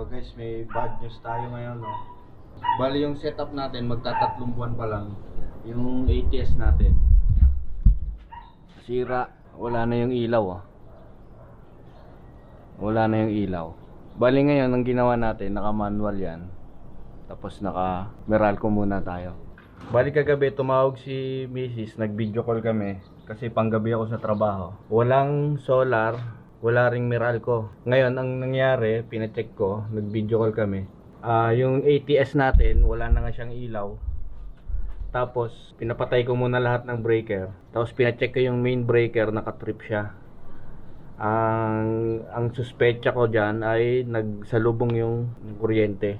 So guys, may bad news tayo ngayon, no? Bali yung setup natin, magtatatlong buwan pa lang. Yung ATS natin. Sira. Wala na yung ilaw, ah. Wala na yung ilaw. Bali ngayon, ang ginawa natin, naka-manual yan. Tapos naka-Meralco muna tayo. Bali kagabi, tumawag si Mrs. Nag-video call kami. Kasi panggabi ako sa trabaho. Walang solar, wala ring Meralco. Ngayon, ang nangyari, pinacheck ko, nag-video call kami. Ah, yung ATS natin, wala na nga siyang ilaw. Tapos, pinapatay ko muna lahat ng breaker. Tapos, pinacheck ko yung main breaker, nakatrip siya. Ang ang suspecha ko diyan ay nagsalubong yung kuryente.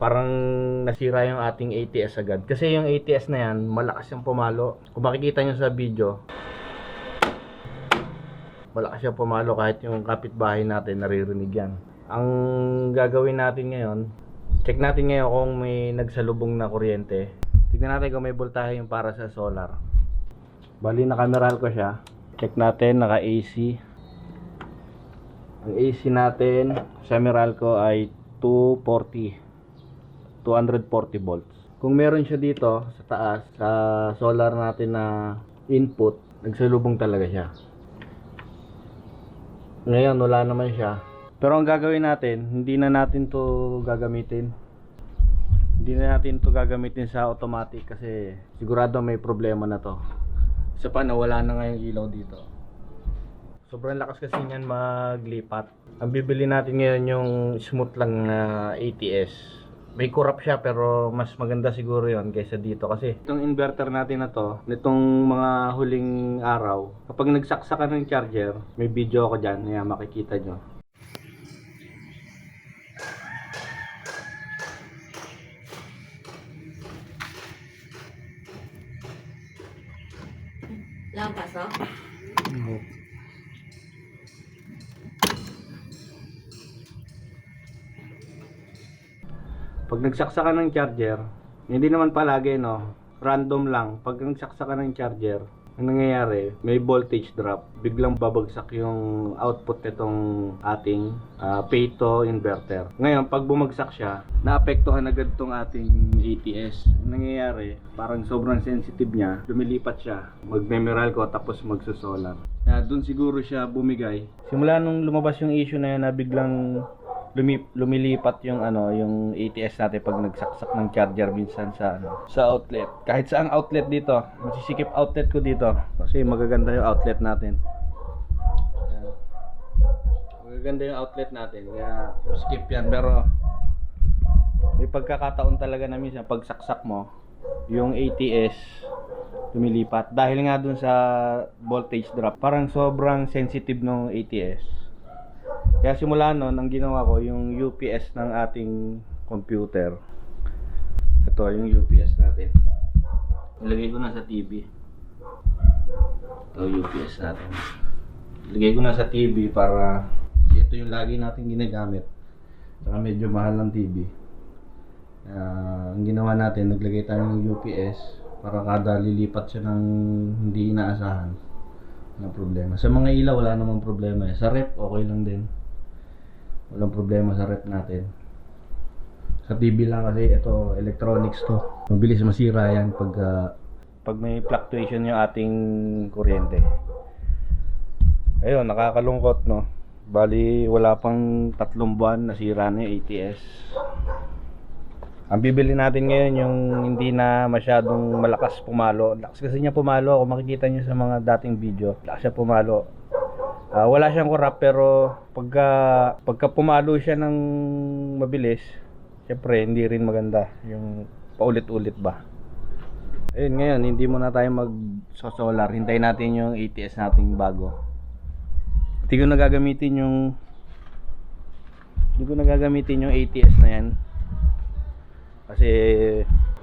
Parang nasira yung ating ATS agad. Kasi yung ATS na yan, malakas yung pumalo. Kung makikita nyo sa video, malakas yung pumalo kahit yung kapitbahay natin naririnig yan. Ang gagawin natin ngayon, check natin ngayon kung may nagsalubong na kuryente. Tignan natin kung may voltahe yung para sa solar. Bali nakameral ko siya. Check natin, naka AC. Ang AC natin sa Meralco ay 240 240 volts. Kung meron siya dito sa taas sa solar natin na input, nagsalubong talaga siya. Ngayon wala naman siya. Pero ang gagawin natin, hindi na natin 'to gagamitin. Hindi na natin 'to gagamitin sa automatic kasi sigurado may problema na 'to. Isa pa nawala na nga yung ilaw dito. Sobrang lakas kasi niyan maglipat. Ang bibili natin ngayon yung smooth lang na ATS. May corrupt siya pero mas maganda siguro yon kaysa dito kasi itong inverter natin na to, nitong mga huling araw, kapag nagsaksa ka ng charger, may video ako dyan, kaya makikita nyo. Lampas, oh. Pag nagsaksa ka ng charger, hindi naman palagi no, random lang. Pag nagsaksa ka ng charger, ang nangyayari, may voltage drop. Biglang babagsak yung output nitong ating ah, Pato inverter. Ngayon, pag bumagsak siya, naapektuhan agad tong ating ATS. Ang nangyayari, parang sobrang sensitive niya, lumilipat siya. Magmemeral ko tapos magsusolar. Kaya doon siguro siya bumigay. Simula nung lumabas yung issue na yun na biglang lumi, lumilipat yung ano, yung ATS natin pag nagsaksak ng charger minsan sa ano, sa outlet. Kahit saang outlet dito, masisikip outlet ko dito. Kasi magaganda yung outlet natin. Magaganda yung outlet natin kaya skip yan. Pero may pagkakataon talaga na minsan pag saksak mo yung ATS lumilipat. Dahil nga dun sa voltage drop parang sobrang sensitive ng ATS kaya simula nun, ang ginawa ko, yung UPS ng ating computer. Ito, yung UPS natin. Ilagay ko na sa TV. Ito, UPS natin. Ilagay ko na sa TV para ito yung lagi natin ginagamit. Saka medyo mahal ng TV. Ah, ang ginawa natin, naglagay tayo ng UPS para kada lilipat siya ng hindi inaasahan. Walang problema. Sa mga ilaw, wala namang problema eh. Sa rep, okay lang din. Walang problema sa rep natin. Sa TV lang kasi ito, electronics to. Mabilis masira yan pag ah, pag may fluctuation yung ating kuryente. Ayun, nakakalungkot no. Bali, wala pang tatlong buwan nasira na yung ATS. Ang bibili natin ngayon yung hindi na masyadong malakas pumalo. Lakas kasi niya pumalo. Kung makikita niyo sa mga dating video, lakas siya pumalo. Ah, wala siyang corrupt pero pagka pagka pumalo siya ng mabilis, syempre hindi rin maganda yung paulit-ulit ba. Ayun ngayon, hindi muna tayo mag solar. Hintayin natin yung ATS nating bago. Hindi ko nagagamitin yung hindi ko nagagamitin yung ATS na yan. Kasi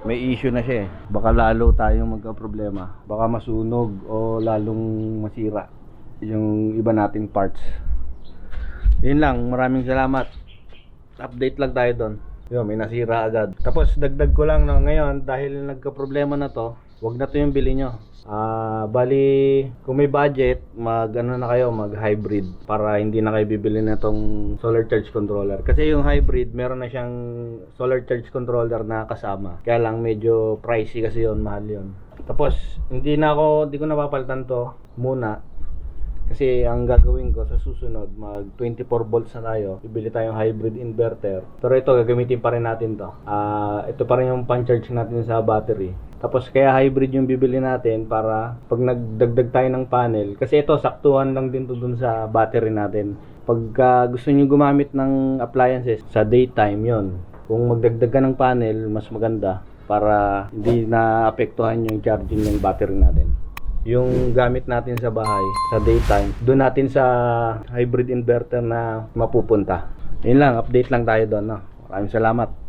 may issue na siya eh. Baka lalo tayong magka-problema. Baka masunog o lalong masira yung iba nating parts. Yun lang, maraming salamat. Update lang tayo doon. Yun, may nasira agad. Tapos dagdag ko lang no, ngayon dahil nagka-problema na to, wag na to yung bili nyo. Ah, bali, kung may budget, mag ano na kayo, mag hybrid para hindi na kayo bibili na tong solar charge controller. Kasi yung hybrid, meron na siyang solar charge controller na kasama. Kaya lang medyo pricey kasi yon, mahal yon. Tapos, hindi na ako, hindi ko napapalitan to muna. Kasi ang gagawin ko sa susunod, mag 24 volts na tayo. Bibili tayong hybrid inverter. Pero ito, gagamitin pa rin natin to. Ah, ito pa rin yung pan-charge natin sa battery. Tapos kaya hybrid yung bibili natin para pag nagdagdag tayo ng panel. Kasi ito, saktuhan lang din to dun sa battery natin. Pagka gusto nyo gumamit ng appliances sa daytime yon Kung magdagdag ka ng panel, mas maganda para hindi na apektuhan yung charging ng battery natin yung gamit natin sa bahay sa daytime doon natin sa hybrid inverter na mapupunta yun lang update lang tayo doon no? maraming salamat